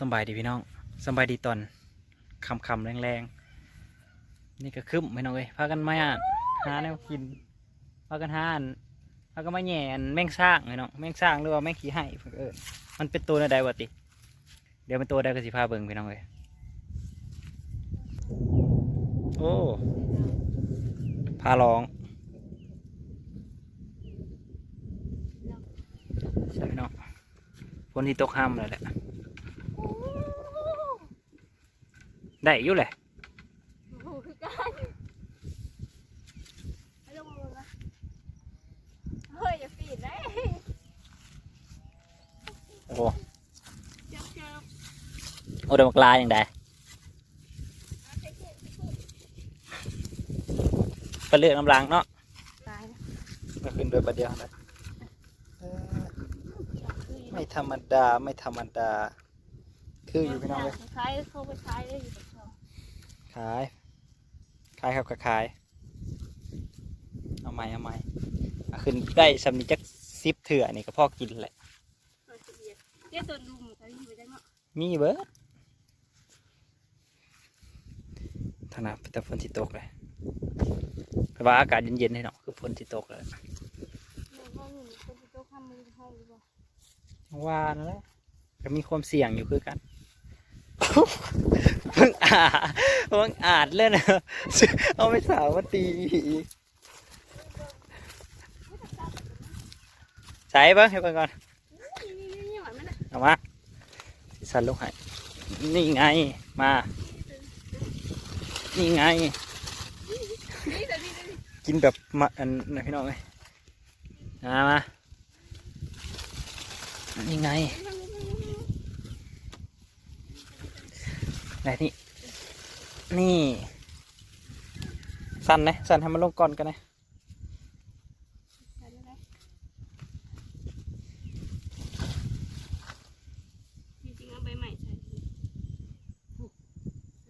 สบายดีพี่น้องสบายดีตอนคำคำๆแรงนี่ก็คึมพี่น้องเอ้ยพากันมาหาแนวกินพากันหาอันพากันมาแหย่นแมงสร้างพี่น้องแมงสร้างหรือว่าแมงขี้ไห่เพิ่นเอิ้นมันเป็นตัวใดวะติ เดี๋ยวเป็นตัวใดก็สิพาเบิ่งพี่น้องเอ้ยโอ้พาร้องใช่พี่น้องฝนที่ตกห้ามเลยแหละ ได้อยู่แหละโอ้โหคือกันเอาลงมาเลยเฮ้ยอย่าปีนได้โอ้โหจ็บจ็บโอ้ดมกลายอย่างใดเอาใส่เจ็บไปเลือกน้ำลังเนาะตายนะก็ขึ้นโดยประเดียวนะไม่ธรรมดาไม่ธรรมดา คืออยู่พี่น้องเลยคล้เข้าไปคล้ายเลยอยู่ ขาขาย ขายครับก็ขาย เอาใหม่เอาใหม่เอาขึ้นได้สำนีจักซิปเถื่อนี่ก็พอกินแหละเออเจ็บเจ็บตัวลุมกันอยู่ได้เนาะมีเบิร์ดทางหนาแต่ฝนที่ตกเลยแต่ว่าอากาศเย็นๆให้เนาะคือฝนที่ตกเลยแม่ว่าหนูเป็นตัวข้ามมือให้หรือเปล่าว่านั่นแหละก็มีความเสี่ยงอยู่คือกัน เพิ่งอาเพิ่งอาจเล่นเอาไม่สาวมาตีใส่เบิ้งให้เบิ่งก่อนเอามาสิสันลูกให้นี่ไงมา นี่ไง กินแบบมาอันนะพี่น้องเลยมามานี่ไง ไหนนี่ นี่ สั่นนะสั่นให้มันลงก่อนกันนะจริงๆเอาใบใหม่ใส่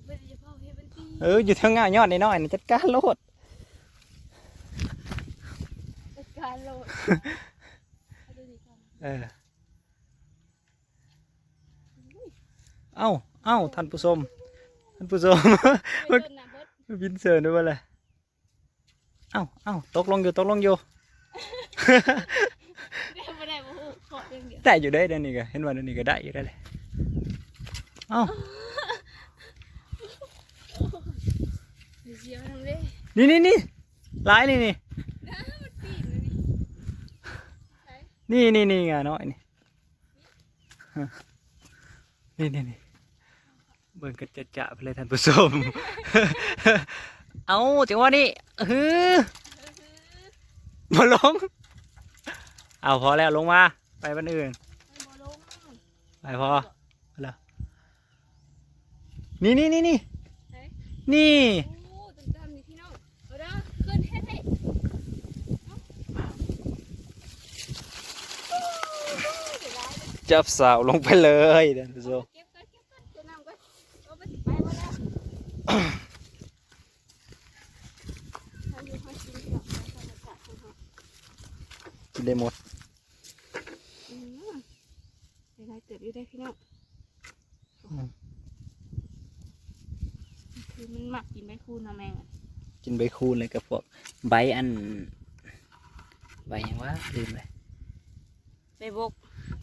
เพื่อจะพ่อให้มันตีเอออยู่ทางง่ายยอดน้อยๆนี่จัดการโลดจัดการโหลดเอาดูดิก่อนเออเอ้าเอ้าท่านผู้ชมท่านผู้ชมไปโดนน้ำเบิดบินเสือด้วยว่าอะไรเอ้าเอ้าตกลงอยู่ตกลงอยู่ได้ไม่ได้บ่ฮู้ขออย่างเดียวได้อยู่ได้เดี๋ยวนี้ก็เห็นว่าเดี๋ยวนี้ก็ได้อยู่ได้เลยเอ้าเสียวทำเลยนี่นี่นี่ร้ายนี่นี่น้ำมันปีนเลยนี่นี่นี่นี่ไงน้อยนี่ฮะนี่นี่นี่ เบิ่งกันจะจะไปเลยท่านผู้ชม เอาจังหวะนี้ฮือมาลง เอาพอแล้วลงมา ไปบ้านอื่นไม่บ่ลงไปพอแล้วนี่นี่นี่นี่ไหนนี่โอ้ตึงตามนี่พี่น้องเอาเด้อขึ้นเฮ็ดให้เดี๋ยวได้เด้อจับสาวลงไปเลยท่านผู้ชม กินกับธรรมชาติของเรากินได้หมดอืมเดี๋ยวได้เติบอยู่ได้พี่น้องอืมคือมันหมักกินใบคูนนะแมงอะกินใบคูนเลยกับพวกใบอัน ใบหยังวะลืมเลยใบบก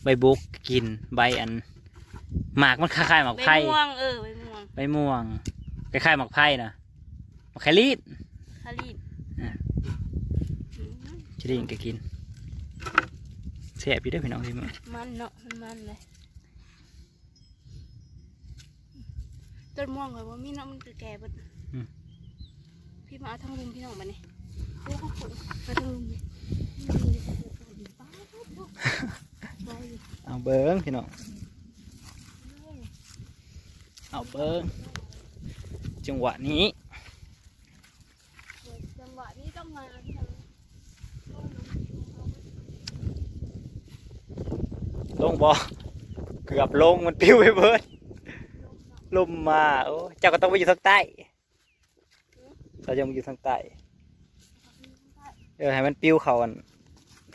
ใบบุกกินใบอันหมากมันคล้ายๆหมากใบไผ่ม่วงเออใบม่วงใบม่วง คล้ายๆหมากไผ่นะหมากไข่ลีดคารีบอะอืมจะได้ยินก็กินแซ่บอยู่เด้วยพี่น้องที่มึงมันเนาะมันมันเลยต้นม่วงเลยว่ามีเนาะมันจะแก่เบดพี่มาเอาทั้งลุมพี่น้องมาเนี่ยโอ้โหฝนมาทั้งลุมนี่ป้าดเนาะบ่อยู่เอาเบิ้งพี่น้องเอาเบิ้ง จังหวะนี้จังหวะนี้ต้องมาลงบ่เกือบลงมันปิ้วไปเบิดลมมาโอ้เจ้าก็ต้องไปอยู่ทางใต้เราจะมาอยู่ทางใต้เออให้มันปิ้วเขาอัน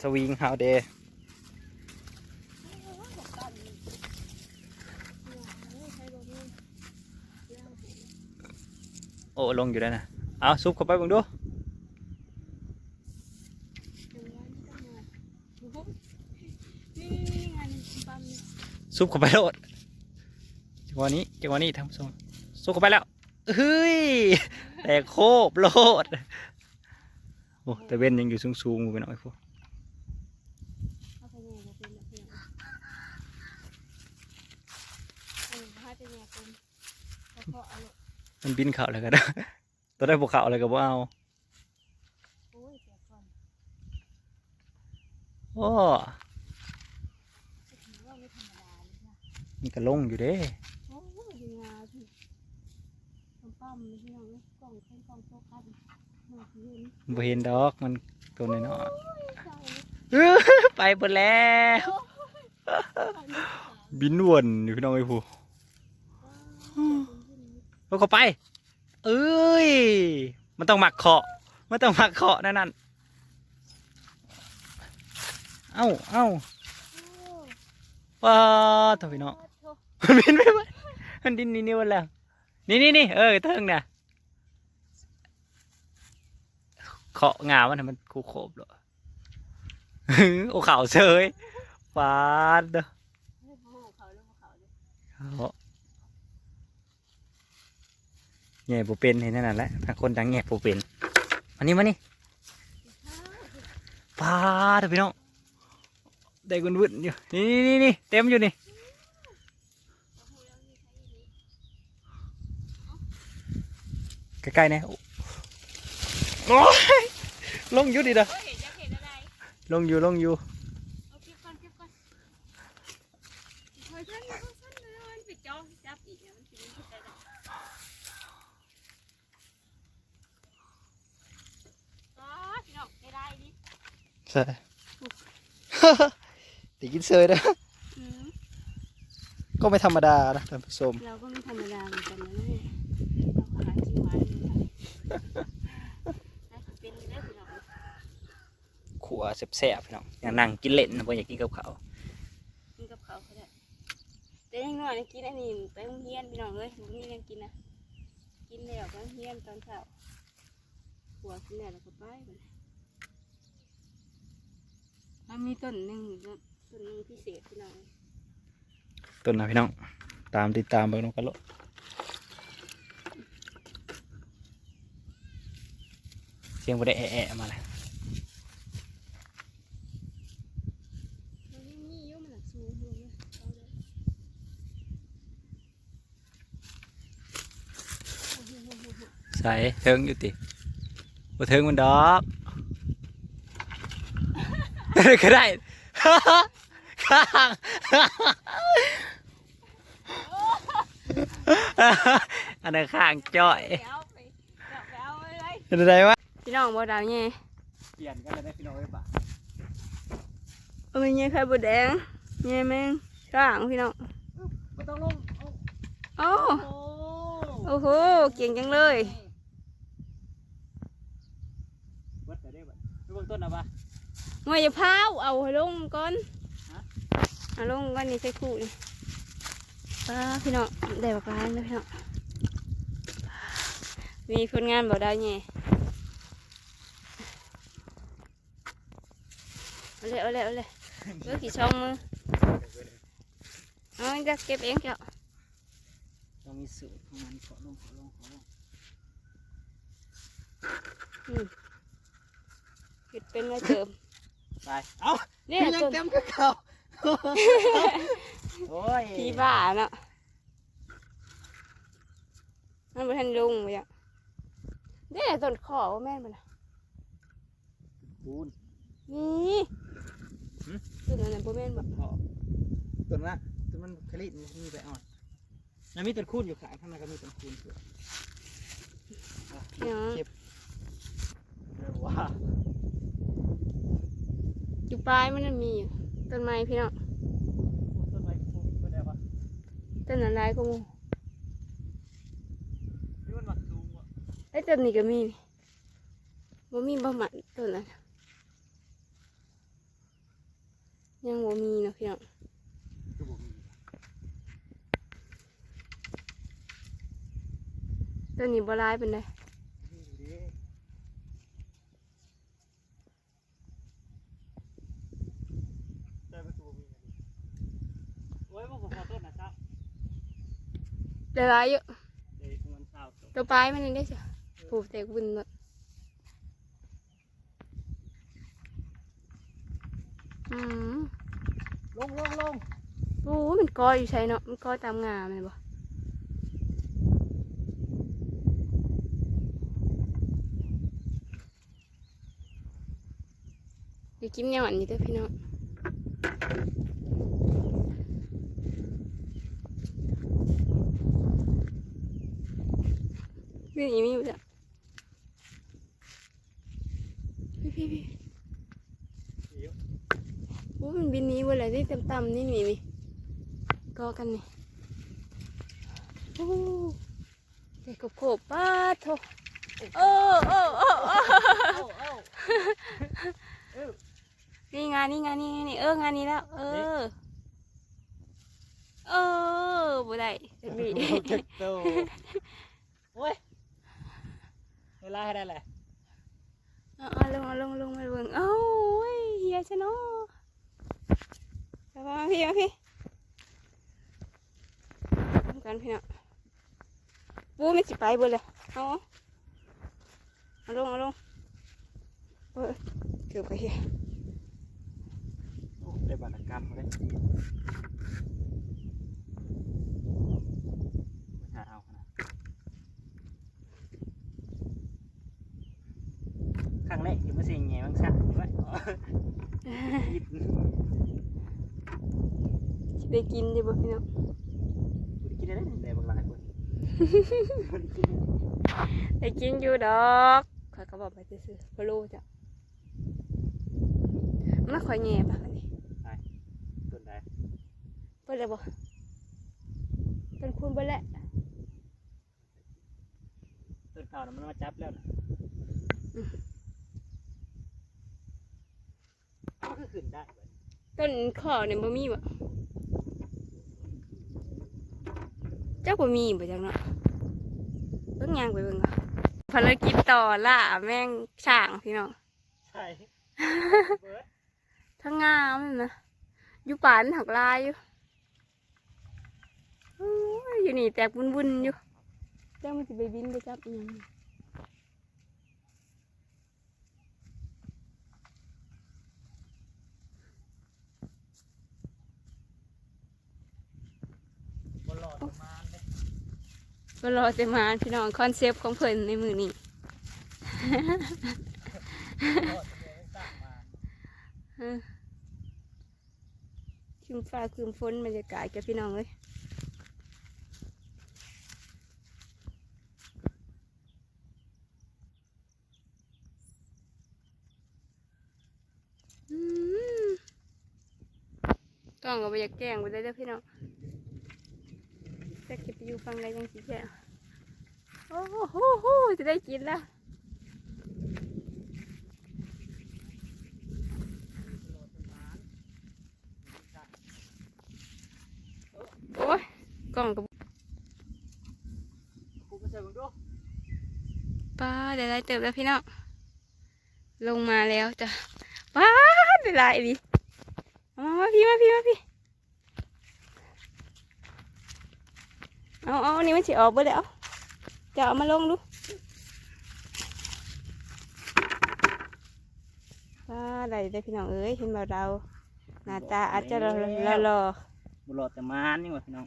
สวิงเฮาเดเอ้ลงอยู่แล้วนะเอาซุปเข้าไปบิ่งดูซุปเข้าไปโลดจังหวะนี้จังหวะนี้ท่านผู้ชมซุปเข้าไปแล้วเฮ้ยแต่โคบโลดโอ้แต่เว้นยังอยู่สูงๆอยู่ไปหน่อยพวก เอาไปแย่บ่เป็นแบบนี้เออถ้าจะแย่เป็นแล้วก็เอาลูก มันบินเข่าเลยก็ได้ตัวได้บวเข่าอะไรก็บ่เอาโอ้ยเสียก่อนโอ้จะถือว่าไม่ธรรมดาเลยนะมันก็ลงอยู่เด้โอ้ยดีงามพี่ปั๊มปั๊มไม่ใช่น้องเลยกล่องเครื่องกล่องโต๊ะคันหน้าที่เห็นบ่เห็นดอกมันตัวน้อยโอ้ยเศร้าเลยๆอื้อไปหมดแล้วตอนนี้สาวบินวนอยู่พี่น้องไอ้ผู้ ว้าวเป็นที่นี้เอาเข้าไปเอ้ย มันต้องหมักเคาะมันต้องหมักเคาะนั่นนั่นเอ้าเอ้าว้าตัวพี่น้องโถ่มันบินไปไหมมันดินนี่นี่วันแล้ว นี่นี่นี่เออเทิงน่ะเคาะงามันให้มันคูโคบเหรอโอ้ข่าวเชยฟาดเด้อ เฮ้ยโม่เขาเรื่องเขาเลย เขา แง่ปูเป็นเห็นนั่นแหละถ้าคนดังแง่ปูเป็นอันนี้มานี่ฟาดเด้อพี่น้องได้กุนวุ่นอยู่นี่นี่นี่เต็มอยู่นี่ใกล้ๆนะโอ้ยลงอยู่ดิเด้อลงอยู่ลงอยู่ เอาเก็บก่อนเก็บก่อนเฮ้ยฉันมันฉันเลยมันไปจ้องจับอีกเนี่ยมันเป็นที่ไหนล่ะอ๋อพี่น้องได้ได้ดิ ใช่ตีกินเซยนะอืมก็ไม่ธรรมดานะท่านผู้ชมเราก็ไม่ธรรมดาเหมือนกันนะเนี่ยเราก็หาจิ้มหวานอยู่นะนะเป็นได้พี่น้องขัวแซ่บๆพี่น้องอย่างนั่งกินเล่นนะบ่อยากกินกับข้าวกินกับเขาวก็ได้แต่อยังน้อยนะกินอันนี้ไปโรงเรียนพี่น้องเอ้ยมึงมียังกินนะกินแล้วไปโรงเรียนตอนเช้าหัวกินแล้วแล้วก็ไป บัดนี้มันมีต้นหนึ่งต้นหนึ่งพิเศษพี่น้องต้นนะพี่น้อง ตามติดตามเบิ่งน้องกันโลดเสียงบ่ได้แอะๆมาเลยมันไม่มีอยุ่มันหนักสูงอยู่เนี่ยเอาเลยโอ้โหโหโหโหใส่เทิงอยู่ติบ่เทิงมันดอก ก็ได้ข้างอันนั้นข้างจ้อยไปเอาไปเอาไปเอาเลยเป็นอะไรวะพี่น้องบ่ดาวเนี่ยเปลี่ยนกันเลยได้พี่น้องไว้ปะเอาไปเนี่ยไข่บดแดงเนี่ยแมงช่างพี่น้องไม่ต้องลงโอ้โอ้โอ้โหเก่งจังเลยเบิดแต่ได้บัดดูเบื้องต้นนะปะ งอยจะพร้าวเอาให้ลงก่อนฮะเอาลงก่อนนี่ใส่คู่นี่ป้าพี่น้องได้บักร้ายนะพี่น้องมีผลงานบ่ได้เนี่ยเอาเลยเอาเลยเอาเลยเลือกกี่ช่องมือเอาจะเก็บเองเจ้าต้องมีสูตรของมันขอลงขอลงขอลงเก็บเป็นไว้เติม ไปเอ้าเนี่ยยังต้นเต็มกับเขาโอ้ยผีบ้าเนาะมันบ่ทันลงเลยอะเนี่ยต้นขอว่าแม่นมันน่ะปูน นี่หึ ต้นนั้นน่ะบ่แม่นบ่ขอต้นละต้นมันคลิตมันมีใบอ่อนแล้วมีต้นคูนอยู่ขางข้างในก็มีต้นคูนอยู่เนาะเก็บเร็วว่า อยู่ปลายมันน่ะมีอยู่ต้นไม้พี่น้องต้นไม้คูนก็ได้ปะต้นนั้นหลายก็มูนี่มันหมักสูงวะไอ้ยต้นนี้ก็มีนี่บ่มีบ่หมันต้นนั้นยังบ่มีเนาะพี่น้องคือบ่มีตัวนี้บ่ร้ายเป็นได โอ้ยผมขอโทษนะครับ ได้ร้ายเยอะเดี๋ยวมันเศร้าตกตัวปลายมันนี่ได้จ้ะผูกแตกบุญหมดอืมลงลงลงโอ้ยมันกอยอยู่ใช่เนาะ มันกอยตามงามันบ่เดี๋ยวกินหย่อนอยู่เด้อพี่น้อง นี่อีมีอยู่จ้ะพี่พี่พี่โอ้ยมันบินหนี้วันไรที่ต่ำๆนี่นี่นี่ก็กันนี่โอ้เด็กกบโขบป้าโถโอ้โอ้โอ้โอ้เอ้าเอ้านี่งานนี่งานนี่นี่เอองานนี้แล้ว เออ เออบ่ได้เด็กบีเจ็บตัวโอ้ยเว ลาให้ได้แหละเอาเอาลงเอาลงลงมาเบิ่งเอ้าโอ้ยเฮียชะเนาะไปมาพี่มาพี่ทำกันพี่เนาะปูไม่สิไปเบ่เลยเอาเอาลงเอาลงเออเกือบไปเฮียโอ้ได้บัตรกรรมเลยไม่ถ่ายเอาขนาดครั้งแรกที่มางแง่บางสักไว้อ๋อหยิบสิได้กินไดีบ่พี่เนาะบุกินได้แต่บางหลายคนได้กินอยู่ดอกข้อยก็บอกไปซื้อๆบ่รู้จ้ะมันค่อยแง่ปะอันนี้ต้นได้เปิดเลยบ่เป็นคุณเบิดแหละต้นเก่าน่ะมันมาจับแล้วนะ มันก็ขึ้นได้เว้ยต้นข้อเนี่ยบ่มีบ่เจ้าบ่มีบ่จังเนาะเบิ่งยางไปเบิ่งก่อนภารกิจต่อล่าแม่งช่างพี่น้อง ใช่เบิร์ดทั้งงามนั่นนะอยู่ป่านหักลายอยู่โอ้ยอยู่นี่แตกบุนๆอยู่เจ้ามันสิไปบินไปจับอีหยัง บนหลอดประมาณเลย ก็รอจะมาพี่น้องคอนเซปต์ของเพิ่นในมือนี้หลอดจะไม่สร้างมาคืมฟ้าคืมฝนบรรยากาศกับพี่น้องเลยอืมต้องก็ไปอยากแกล้งไปได้เด้อพี่น้อง จะเก็บไปอยู่ฟังได้ยังสิแค่โอ้โหโหจะได้กินแล้วโอ้ยกล่องกับกูไปเจอมึงดูป้าได้ไรเติบแล้วพี่น้องลงมาแล้วจ้ะป้าได้ไรดิเอามามาพี่มาพี่มาพี่ เอาเอานี่มันสิออกไปแล้วจะเอามาลงดูป้าได้ได้พี่น้องเอ้ยเห็นบ่เราหน้าตาอาจจะรอรอรอบนหลอดแต่มานนี่หว่าพี่น้อง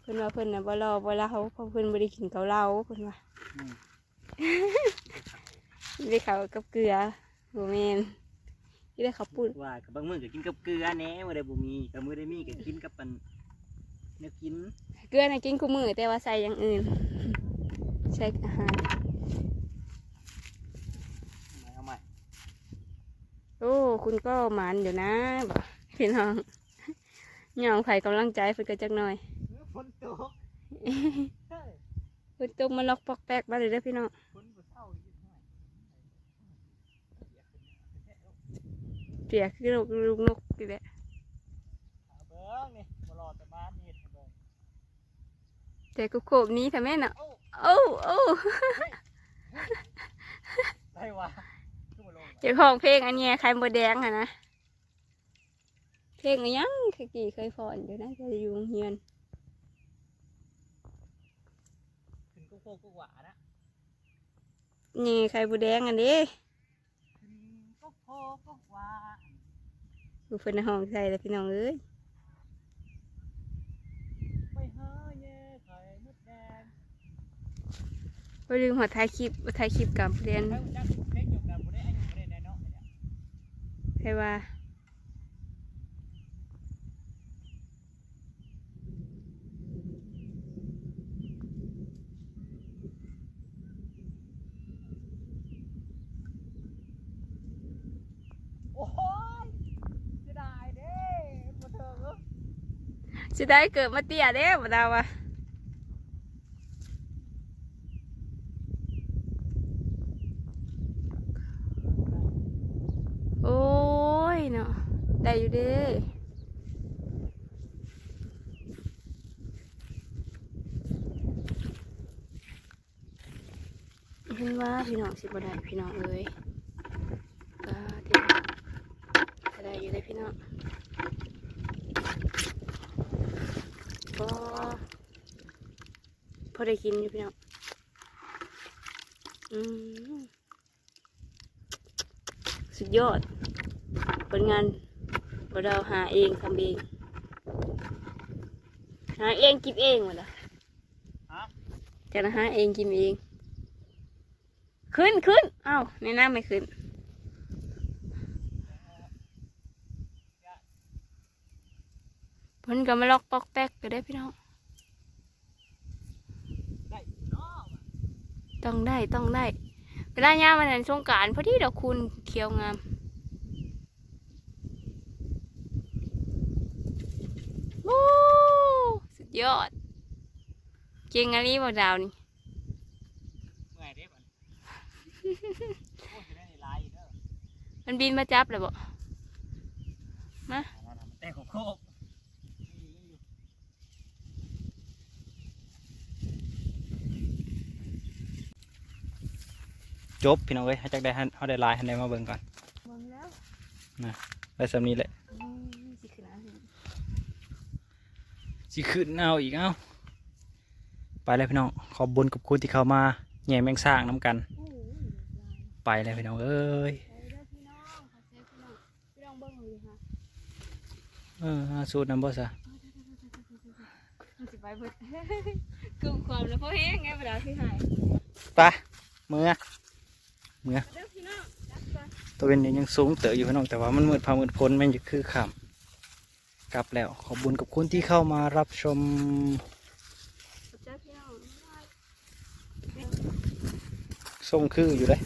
เพิ่นว่าเพิ่นน่ะบ่รอบ่ลาเขาเพราะเพิ่นบ่ได้กินเกาเหลาเพิ่นว่าอืมได้ข้าวกับเกลือบ่แม่นที่ได้ข้าวปุ้นว่ากับบางมื้อก็กินกับเกลือแหน่มื้อใดบ่มีกับมื้อใดมีก็กินกับปันเนื้อกินเกลือน่ะกินคู่มื้อแต่ว่าใส่อย่างอื่น ใส่อาหารเอาใหม่เอาใหม่โอ้คุณก็หมานอยู่นะบ่พี่น้องย่องไข่กำลังใจเพิ่นก็จักหน่อยฝนตกเพิ่นตกมาล็อกปอกแป๊กมาเลยเด้อพี่น้องฝนบ่เศร้าอีกหน่อยเปียกคือลูกลูกนกนี่แหละเอาเบิ่งนี่บ่หลอดแต่มานนี่เห็นเบิ่ง แต่กูโขบนี้ทำแม่น่ะโอ้โอ้ได้วะขึ้นมาลงเจ้าของเพลงอันเนี้ยใครโมแดงอะนะ เพลงอันยังเคยกี่เคยฟอนอยู่นะจะอยู่โรงเฮียนขึ้นกุ๊กโคกุ๊กหวานะนี่ใครโมแดงอันนี้ขึ้นกุ๊กโคกุ๊กหวากูเพิ่นในห้องใส่แล้วพี่น้องเอ้ย ไปหาแย่ไข่มดแดง บ่ลืมหัวท้ายคลิปท้ายคลิปกับเรียนไปจักเพลงอยู่กับบ่ได้อายุบ่ได้แน่เนาะเนี่ยใช่ว่าโอ้ยเสียดายเด้บ่เถิงเอ้อจะได้เกิดมาเตี้ยเด้บ่ดาวอะโอ้ยเนาะ ได้อยู่ด้เห็นว่าพี่น้องสิบ่ได้พี่น้องเอ้ยก็จะได้อยู่เลยพี่น้องพอพอได้กินอยู่พี่น้องอืมสุดยอดผลงาน เราหาเองทำเอง หาเองกินเองหมดละฮะจะนะหาเองกินเอง ขึ้นขึ้นเอ้าในน้ำไม่ขึ้นเพิ่นก็มาล็อกปอกแป๊กก็ได้พี่น้องได้เนาะต้องได้ต้องได้เวลาย่ามันเห็นสงกรารพอดีดอกคุณเขียวงาม โอ้สุดยอด เก่งอะไรบ่ดาวนี่เมื่อยเด้บัดโอ้ยจะได้หลายอยู่เด้อมันบินมาจับเลยบ่นั่นน่ะมันเตะโคกนี่ยังอยู่จบพี่น้องเอ้ยให้จักได้ให้เฮาได้หลายให้ได้มาเบิ่งก่อนมองแล้วไปสำนี้แหละ สิขึ้นอะ สิขึ้นเอาอีกเอาไปเลยพี่น้องขอบบุญกับคุณที่เข้ามาแง่แมงสร้างน้ำกันโอ้ยไปเลยพี่น้องเอ้ยไปเด้อพี่น้องขอเซฟพี่น้องพี่น้องเบิ่งเลยค่ะเออหาสูตรน้ำบ่ซะมันสิไปเบิดกลุ่มความแล้วพอแห้งไงบ่ดาวที่หายไปเมื่อเมื่อเด้อพี่น้องจับก่อนตัวเป็นยังสูงเต๋ออยู่พี่น้องแต่ว่ามันมืดพามืดพ้นแมันจะคือขำ กลับแล้วขอบบุญกับคนที่เข้ามารับชมส่งคืออยู่เลย